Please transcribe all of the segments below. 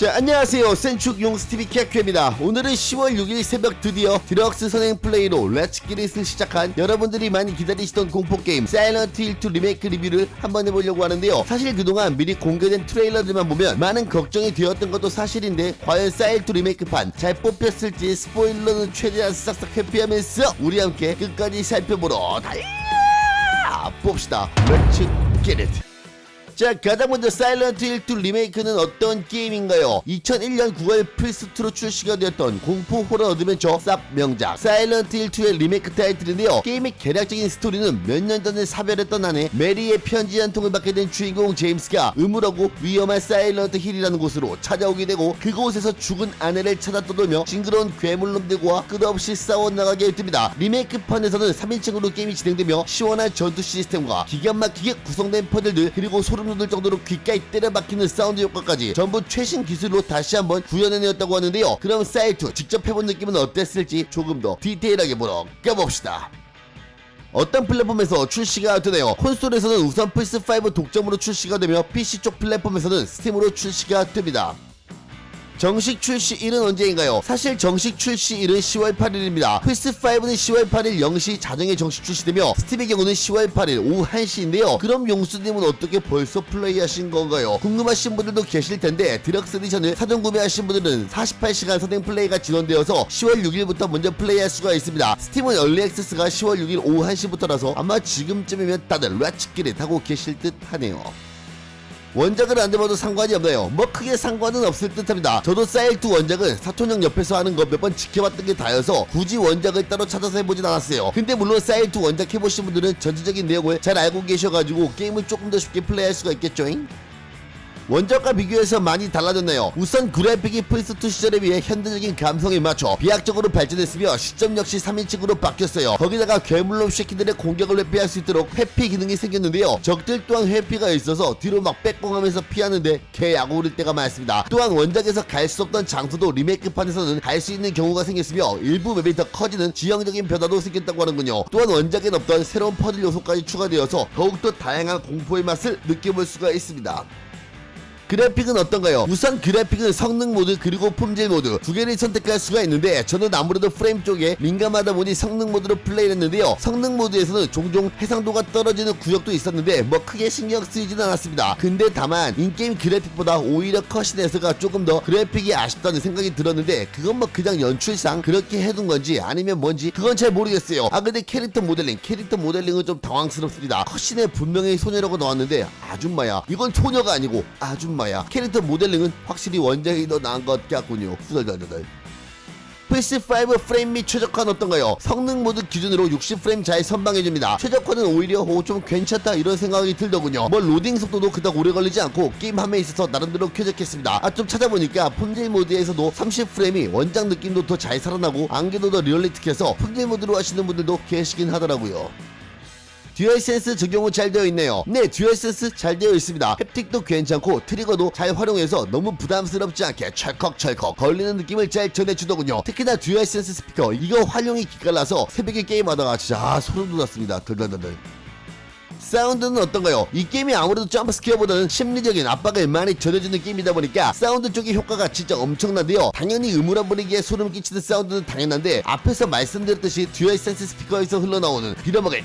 자 안녕하세요. 센축 용스TV 키아큐입니다. 오늘은 10월 6일 새벽 드디어 디럭스 선행 플레이로 렛츠 기릿을 시작한 여러분들이 많이 기다리시던 공포게임 사일런트 힐2 리메이크 리뷰를 한번 해보려고 하는데요. 사실 그동안 미리 공개된 트레일러들만 보면 많은 걱정이 되었던 것도 사실인데 과연 사일2 리메이크판 잘 뽑혔을지 스포일러는 최대한 싹싹 회피하면서 우리 함께 끝까지 살펴보러 달려! 봅시다. 렛츠 기릿 자 가장 먼저 사일런트 1 2 리메이크는 어떤 게임인가요? 2001년 9월 플스2로 출시가 되었던 공포 호러 어드벤처 쌉 명작. 사일런트 1 2의 리메이크 타이틀인데요. 게임의 개략적인 스토리는 몇 년 전에 사별했던 아내 메리의 편지 한 통을 받게 된 주인공 제임스가 음울하고 위험한 사일런트 힐이라는 곳으로 찾아오게 되고 그곳에서 죽은 아내를 찾아 떠돌며 징그러운 괴물놈들과 끝없이 싸워나가게 됩니다. 리메이크판에서는 3인칭으로 게임이 진행되며 시원한 전투 시스템과 기가 막히게 구성된 퍼즐들 그리고 소름 돋을 정도로 귓가에 때려박히는 사운드 효과까지 전부 최신 기술로 다시 한번 구현해내었다고 하는데요. 그럼 사이트 직접 해본 느낌은 어땠을지 조금 더 디테일하게 보러 가봅시다. 어떤 플랫폼에서 출시가 되나요? 콘솔에서는 우선 플스5 독점으로 출시가 되며 PC 쪽 플랫폼에서는 스팀으로 출시가 됩니다. 정식 출시일은 언제인가요? 사실 정식 출시일은 10월 8일입니다. 플스5는 10월 8일 0시 자정에 정식 출시되며 스팀의 경우는 10월 8일 오후 1시인데요. 그럼 용수님은 어떻게 벌써 플레이하신 건가요? 궁금하신 분들도 계실 텐데 디럭스 에디션을 사전 구매하신 분들은 48시간 선행 플레이가 지원되어서 10월 6일부터 먼저 플레이할 수가 있습니다. 스팀은 얼리 액세스가 10월 6일 오후 1시부터라서 아마 지금쯤이면 다들 렛츠기릿 하고 계실 듯 하네요. 원작을 안 해봐도 상관이 없나요? 뭐 크게 상관은 없을 듯합니다. 저도 사일2 원작은 사촌형 옆에서 하는 거 몇 번 지켜봤던 게 다여서 굳이 원작을 따로 찾아서 해보진 않았어요. 근데 물론 사일2 원작 해보신 분들은 전체적인 내용을 잘 알고 계셔가지고 게임을 조금 더 쉽게 플레이할 수가 있겠죠잉? 원작과 비교해서 많이 달라졌네요. 우선 그래픽이 플스2 시절에 비해 현대적인 감성에 맞춰 비약적으로 발전했으며 시점 역시 3인칭으로 바뀌었어요. 거기다가 괴물놈 쉐키들의 공격을 회피할 수 있도록 회피 기능이 생겼는데요. 적들 또한 회피가 있어서 뒤로 막 빼꼼하면서 피하는데 개 야구 오를 때가 많습니다. 또한 원작에서 갈 수 없던 장소도 리메이크판에서는 갈 수 있는 경우가 생겼으며 일부 맵이 더 커지는 지형적인 변화도 생겼다고 하는군요. 또한 원작엔 없던 새로운 퍼즐 요소까지 추가되어서 더욱더 다양한 공포의 맛을 느껴볼 수가 있습니다. 그래픽은 어떤가요? 우선 그래픽은 성능 모드 그리고 품질 모드. 두 개를 선택할 수가 있는데 저는 아무래도 프레임 쪽에 민감하다 보니 성능 모드로 플레이를 했는데요. 성능 모드에서는 종종 해상도가 떨어지는 구역도 있었는데 뭐 크게 신경 쓰이진 않았습니다. 근데 다만 인게임 그래픽보다 오히려 컷신에서가 조금 더 그래픽이 아쉽다는 생각이 들었는데 그건 뭐 그냥 연출상 그렇게 해둔 건지 아니면 뭔지 그건 잘 모르겠어요. 아 근데 캐릭터 모델링 캐릭터 모델링은 좀 당황스럽습니다. 컷신에 분명히 소녀라고 나왔는데 아줌마야. 이건 소녀가 아니고 아줌마. 아줌 마야. 캐릭터 모델링은 확실히 원작이 더 나은 것 같군요. 후덜덜덜. 플스5 프레임 및 최적화는 어떤가요? 성능 모드 기준으로 60프레임 잘 선방해줍니다. 최적화는 오히려 오, 좀 괜찮다 이런 생각이 들더군요. 뭐 로딩 속도도 그닥 오래 걸리지 않고 게임 함에 있어서 나름대로 쾌적했습니다. 아 좀 찾아보니까 품질 모드에서도 30프레임이 원작 느낌도 더 잘 살아나고 안개도 더 리얼리틱해서 품질 모드로 하시는 분들도 계시긴 하더라고요. 듀얼센스 적용은 잘 되어 있네요. 네, 듀얼센스 잘 되어 있습니다. 햅틱도 괜찮고 트리거도 잘 활용해서 너무 부담스럽지 않게 철컥철컥 걸리는 느낌을 잘 전해주더군요. 특히나 듀얼센스 스피커 이거 활용이 기깔나서 새벽에 게임하다가 진짜 아, 소름 돋았습니다. 덜덜덜덜. 사운드는 어떤가요? 이 게임이 아무래도 점프스퀘어보다는 심리적인 압박을 많이 전해주는 게임이다 보니까 사운드 쪽의 효과가 진짜 엄청난데요. 당연히 음울한 분위기에 소름 끼치는 사운드는 당연한데 앞에서 말씀드렸듯이 듀얼센스 스피커에서 흘러나오는 빌어먹을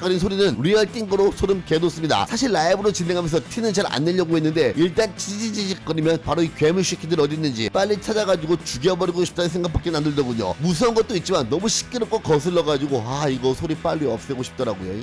거리는 소리는 리얼 띵거로 소름 개돋습니다. 사실 라이브로 진행하면서 티는 잘 안 내려고 했는데 일단 치지지직거리면 바로 이 괴물 새끼들 어디 있는지 빨리 찾아가지고 죽여버리고 싶다는 생각밖에 안 들더군요. 무서운 것도 있지만 너무 시끄럽고 거슬러가지고 아 이거 소리 빨리 없애고 싶더라고요.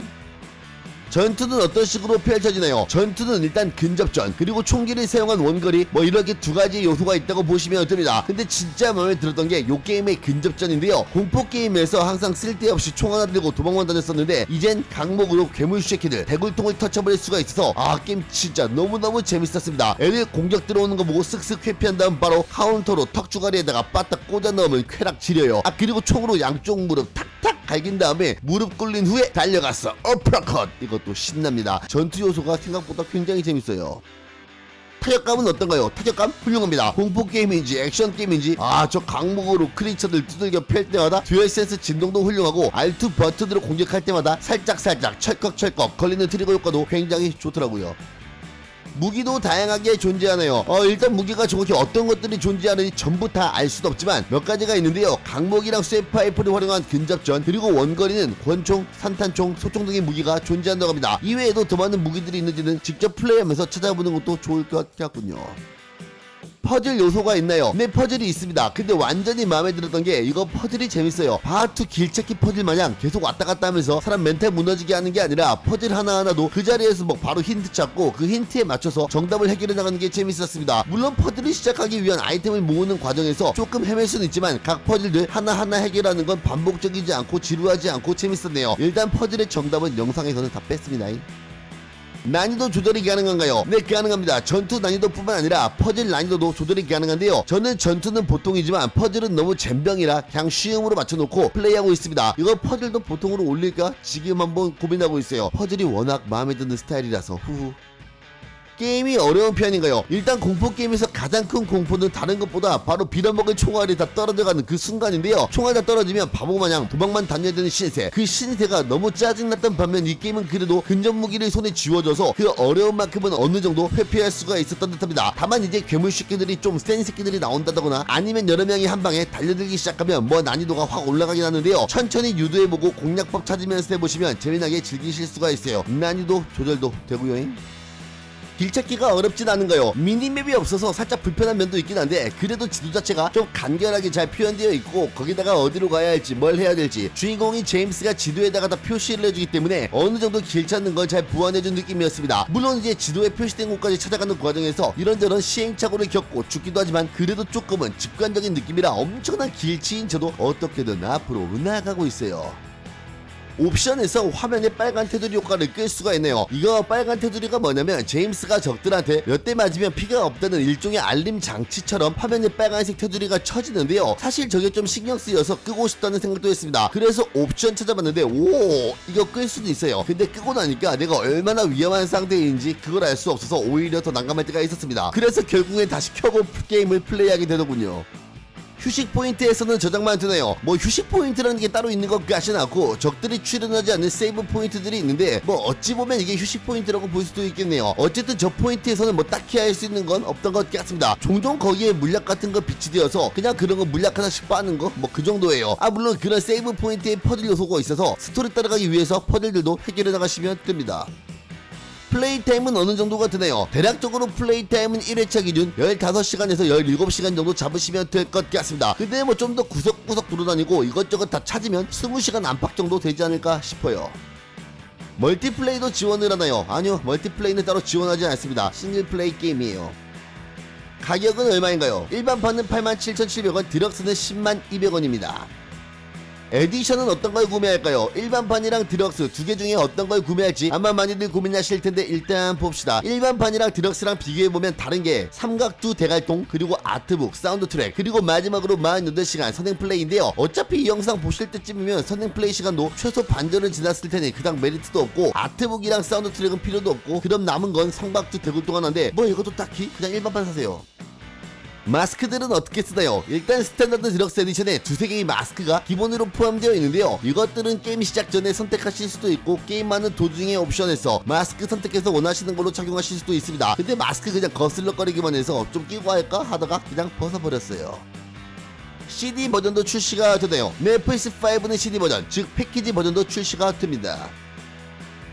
전투는 어떤 식으로 펼쳐지나요? 전투는 일단 근접전 그리고 총기를 사용한 원거리 뭐 이렇게 두 가지 요소가 있다고 보시면 됩니다. 근데 진짜 마음에 들었던 게 요 게임의 근접전인데요. 공포 게임에서 항상 쓸데없이 총 하나 들고 도망만 다녔었는데 이젠 강목으로 괴물 쉐키들 대굴통을 터쳐버릴 수가 있어서 아 게임 진짜 너무너무 재밌었습니다. 애들 공격 들어오는 거 보고 쓱쓱 회피한 다음 바로 카운터로 턱주가리에다가 빠딱 꽂아 넣으면 쾌락 지려요. 아 그리고 총으로 양쪽 무릎 탁탁 갈긴 다음에 무릎 꿇린 후에 달려갔어 어프라컷 이것도 신납니다 전투 요소가 생각보다 굉장히 재밌어요 타격감은 어떤가요? 타격감 훌륭합니다. 공포 게임인지 액션 게임인지 아 저 강목으로 크리처들 두들겨 팰 때마다 듀얼센스 진동도 훌륭하고 R2 버튼으로 공격할 때마다 살짝살짝 철컥철컥 걸리는 트리거 효과도 굉장히 좋더라고요. 무기도 다양하게 존재하네요. 어, 일단 무기가 정확히 어떤 것들이 존재하는지 전부 다 알 수도 없지만 몇 가지가 있는데요. 강목이랑 쇠파이프를 활용한 근접전 그리고 원거리는 권총, 산탄총, 소총 등의 무기가 존재한다고 합니다. 이외에도 더 많은 무기들이 있는지는 직접 플레이하면서 찾아보는 것도 좋을 것 같군요. 퍼즐 요소가 있나요? 네 퍼즐이 있습니다. 근데 완전히 마음에 들었던 게 이거 퍼즐이 재밌어요. 바투 길찾기 퍼즐 마냥 계속 왔다 갔다 하면서 사람 멘탈 무너지게 하는 게 아니라 퍼즐 하나하나도 그 자리에서 뭐 바로 힌트 찾고 그 힌트에 맞춰서 정답을 해결해 나가는 게 재밌었습니다. 물론 퍼즐을 시작하기 위한 아이템을 모으는 과정에서 조금 헤맬 수는 있지만 각 퍼즐들 하나하나 해결하는 건 반복적이지 않고 지루하지 않고 재밌었네요. 일단 퍼즐의 정답은 영상에서는 다 뺐습니다 난이도 조절이 가능한가요? 네 가능합니다. 전투 난이도뿐만 아니라 퍼즐 난이도도 조절이 가능한데요. 저는 전투는 보통이지만 퍼즐은 너무 잼병이라 그냥 쉬움으로 맞춰놓고 플레이하고 있습니다. 이거 퍼즐도 보통으로 올릴까? 지금 한번 고민하고 있어요. 퍼즐이 워낙 마음에 드는 스타일이라서. 후후 게임이 어려운 편인가요? 일단 공포 게임에서 가장 큰 공포는 다른 것보다 바로 빌어먹은 총알이 다 떨어져가는 그 순간인데요. 총알 다 떨어지면 바보 마냥 도망만 다녀야 되는 신세. 그 신세가 너무 짜증났던 반면 이 게임은 그래도 근접 무기를 손에 쥐어줘서 그 어려운 만큼은 어느 정도 회피할 수가 있었던 듯합니다. 다만 이제 괴물 새끼들이 좀 센 새끼들이 나온다거나 아니면 여러 명이 한 방에 달려들기 시작하면 뭐 난이도가 확 올라가긴 하는데요. 천천히 유도해보고 공략법 찾으면서 해보시면 재미나게 즐기실 수가 있어요. 난이도 조절도 되고요. 길 찾기가 어렵진 않은가요? 미니맵이 없어서 살짝 불편한 면도 있긴 한데 그래도 지도 자체가 좀 간결하게 잘 표현되어 있고 거기다가 어디로 가야 할지 뭘 해야 될지 주인공인 제임스가 지도에다가 다 표시를 해주기 때문에 어느 정도 길 찾는 걸 잘 보완해준 느낌이었습니다. 물론 이제 지도에 표시된 곳까지 찾아가는 과정에서 이런저런 시행착오를 겪고 죽기도 하지만 그래도 조금은 직관적인 느낌이라 엄청난 길치인 저도 어떻게든 앞으로 나아가고 있어요. 옵션에서 화면에 빨간 테두리 효과를 끌 수가 있네요. 이거 빨간 테두리가 뭐냐면 제임스가 적들한테 몇 대 맞으면 피가 없다는 일종의 알림 장치처럼 화면에 빨간색 테두리가 쳐지는데요. 사실 저게 좀 신경 쓰여서 끄고 싶다는 생각도 했습니다. 그래서 옵션 찾아봤는데 오 이거 끌 수도 있어요. 근데 끄고 나니까 내가 얼마나 위험한 상태인지 그걸 알 수 없어서 오히려 더 난감할 때가 있었습니다. 그래서 결국엔 다시 켜고 게임을 플레이하게 되더군요. 휴식 포인트에서는 저장만 되네요. 뭐 휴식 포인트라는 게 따로 있는 것 같진 않고 적들이 출연하지 않는 세이브 포인트들이 있는데 뭐 어찌 보면 이게 휴식 포인트라고 볼 수도 있겠네요. 어쨌든 저 포인트에서는 뭐 딱히 할 수 있는 건 없던 것 같습니다. 종종 거기에 물약 같은 거 비치 되어서 그냥 그런 거 물약 하나씩 빠는 거 뭐 그 정도예요. 아 물론 그런 세이브 포인트에 퍼즐 요소가 있어서 스토리 따라가기 위해서 퍼즐들도 해결해 나가시면 됩니다. 플레이 타임은 어느 정도가 드네요. 대략적으로 플레이 타임은 1회차 기준 15시간에서 17시간 정도 잡으시면 될 것 같습니다. 근데 뭐 좀 더 구석구석 돌아다니고 이것저것 다 찾으면 20시간 안팎 정도 되지 않을까 싶어요. 멀티플레이도 지원을 하나요? 아니요, 멀티플레이는 따로 지원하지 않습니다. 싱글플레이 게임이에요. 가격은 얼마인가요? 일반판은 87,700원, 디럭스는 10만 200원입니다. 에디션은 어떤 걸 구매할까요? 일반판이랑 디럭스 두 개 중에 어떤 걸 구매할지 아마 많이들 고민하실 텐데 일단 봅시다. 일반판이랑 디럭스랑 비교해보면 다른 게 삼각두 대갈통 그리고 아트북 사운드 트랙 그리고 마지막으로 48시간 선행 플레이인데요. 어차피 이 영상 보실 때쯤이면 선행 플레이 시간도 최소 반절은 지났을 테니 그닥 메리트도 없고 아트북이랑 사운드 트랙은 필요도 없고 그럼 남은 건 삼각두 대갈통 하나인데 뭐 이것도 딱히 그냥 일반판 사세요. 마스크들은 어떻게 쓰나요? 일단 스탠다드 디럭스 에디션에 두세 개의 마스크가 기본으로 포함되어 있는데요. 이것들은 게임 시작 전에 선택하실 수도 있고 게임하는 도중의 옵션에서 마스크 선택해서 원하시는 걸로 착용하실 수도 있습니다. 근데 마스크 그냥 거슬러거리기만 해서 좀 끼고 할까 하다가 그냥 벗어버렸어요. CD 버전도 출시가 되네요. 네, 플스5는 CD 버전, 즉 패키지 버전도 출시가 됩니다.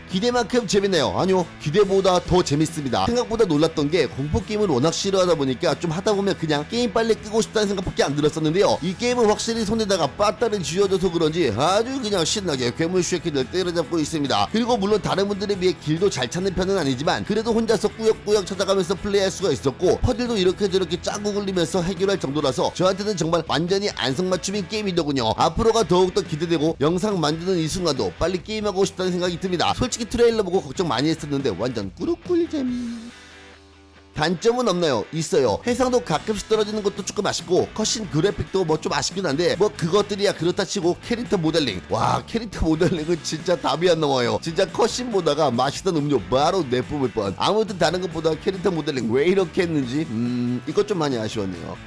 기대만큼 재밌네요. 아니요, 기대보다 더 재밌습니다. 생각보다 놀랐던 게 공포 게임을 워낙 싫어하다 보니까 좀 하다 보면 그냥 게임 빨리 끄고 싶다는 생각밖에 안 들었었는데요. 이 게임은 확실히 손에다가 빠따를 쥐어줘서 그런지 아주 그냥 신나게 괴물 쉐키를 때려잡고 있습니다. 그리고 물론 다른 분들에 비해 길도 잘 찾는 편은 아니지만 그래도 혼자서 꾸역꾸역 찾아가면서 플레이할 수가 있었고 퍼즐도 이렇게 저렇게 짜고 굴리면서 해결할 정도라서 저한테는 정말 완전히 안성맞춤인 게임이더군요. 앞으로가 더욱더 기대되고 영상 만드는 이 순간도 빨리 게임하고 싶다는 생각이 듭니다. 솔직히 트레일러 보고 걱정 많이 했었는데 완전 꾸룩꿀잼. 단점은 없나요? 있어요. 해상도 가끔씩 떨어지는 것도 조금 아쉽고 컷신 그래픽도 뭐 좀 아쉽긴 한데 뭐 그것들이야 그렇다 치고 캐릭터 모델링 와 캐릭터 모델링은 진짜 답이 안 나와요. 진짜 컷신 보다가 맛있던 음료 바로 내뿜을 뻔. 아무튼 다른 것보다 캐릭터 모델링 왜 이렇게 했는지 음 이것 좀 많이 아쉬웠네요.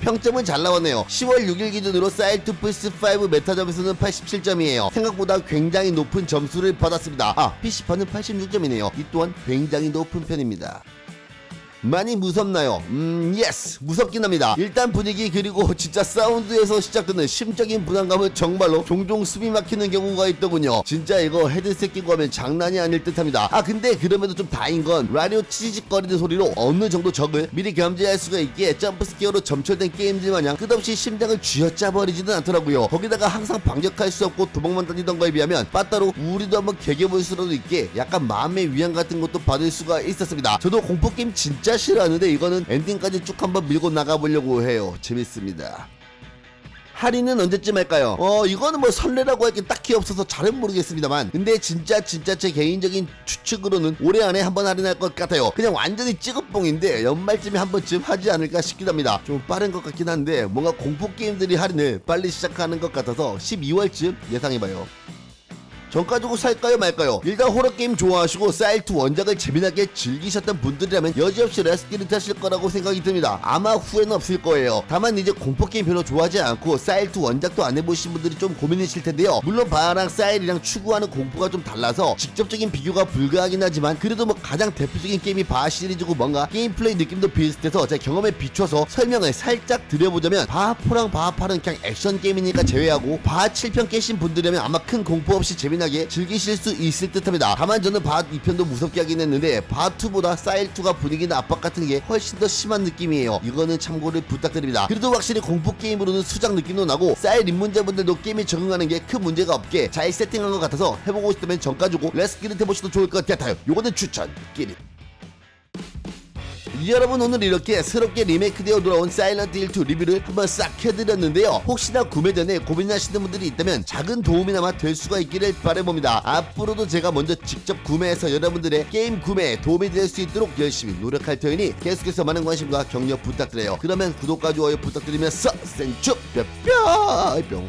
평점은 잘 나왔네요. 10월 6일 기준으로 사이트 플스5 메타점에서는 87점이에요. 생각보다 굉장히 높은 점수를 받았습니다. 아 PC판은 86점이네요. 이 또한 굉장히 높은 편입니다 많이 무섭나요? 음, 예스! 무섭긴 합니다. 일단 분위기 그리고 진짜 사운드에서 시작되는 심적인 부담감은 정말로 종종 숨이 막히는 경우가 있더군요. 진짜 이거 헤드셋 끼고 하면 장난이 아닐 듯 합니다. 아, 근데 그럼에도 좀 다행인 건 라디오 치직거리는 소리로 어느 정도 적을 미리 견제할 수가 있기에 점프 스퀘어로 점철된 게임들 마냥 끝없이 심장을 쥐어짜버리지는 않더라고요. 거기다가 항상 반격할 수 없고 도망만 다니던 거에 비하면 빠따로 우리도 한번 개겨볼 수라도 있게 약간 마음의 위안 같은 것도 받을 수가 있었습니다. 저도 공포게임 진짜 싫어하는데 이거는 엔딩까지 쭉 한번 밀고 나가보려고 해요. 재밌습니다. 할인은 언제쯤 할까요? 어 이거는 뭐 설레라고 할 게 딱히 없어서 잘은 모르겠습니다만 근데 진짜 진짜 제 개인적인 추측으로는 올해 안에 한번 할인할 것 같아요 그냥 완전히 찌긋뽕인데 연말쯤에 한 번쯤 하지 않을까 싶기도 합니다 좀 빠른 것 같긴 한데 뭔가 공포게임들이 할인을 빨리 시작하는 것 같아서 12월쯤 예상해봐요 전 가지고 살까요 말까요? 일단 호러게임 좋아하시고 사일2 원작을 재미나게 즐기셨던 분들이라면 여지없이 레스키를 타실 거라고 생각이 듭니다. 아마 후회는 없을 거예요. 다만 이제 공포게임 별로 좋아하지 않고 사일2 원작도 안 해보신 분들이 좀 고민이실 텐데요. 물론 바랑 사일이랑 추구하는 공포가 좀 달라서 직접적인 비교가 불가하긴 하지만 그래도 뭐 가장 대표적인 게임이 바 시리즈고 뭔가 게임 플레이 느낌도 비슷해서 제 경험에 비춰서 설명을 살짝 드려보자면 바포랑 바파는 그냥 액션 게임이니까 제외하고 바 7편 깨신 분들이라면 아마 큰 공포 없이 재미 나게 즐기실 수 있을 듯합니다. 다만 저는 바 2편도 무섭게 하긴 했는데 바 2보다 사일 2가 분위기나 압박 같은 게 훨씬 더 심한 느낌이에요. 이거는 참고를 부탁드립니다. 그래도 확실히 공포 게임으로는 수작 느낌도 나고 사일 입문자분들도 게임에 적응하는 게 큰 문제가 없게 잘 세팅한 것 같아서 해보고 싶다면 전 가지고 레스키를 해보셔도 좋을 것 같아요. 요거는 추천. 끼리. 여러분 오늘 이렇게 새롭게 리메이크되어 돌아온 사일런트 1 2 리뷰를 한번 싹 해드렸는데요. 혹시나 구매 전에 고민하시는 분들이 있다면 작은 도움이나마 될 수가 있기를 바라봅니다. 앞으로도 제가 먼저 직접 구매해서 여러분들의 게임 구매에 도움이 될 수 있도록 열심히 노력할 터이니 계속해서 많은 관심과 격려 부탁드려요. 그러면 구독과 좋아요 부탁드리면서 생축 뿅뿅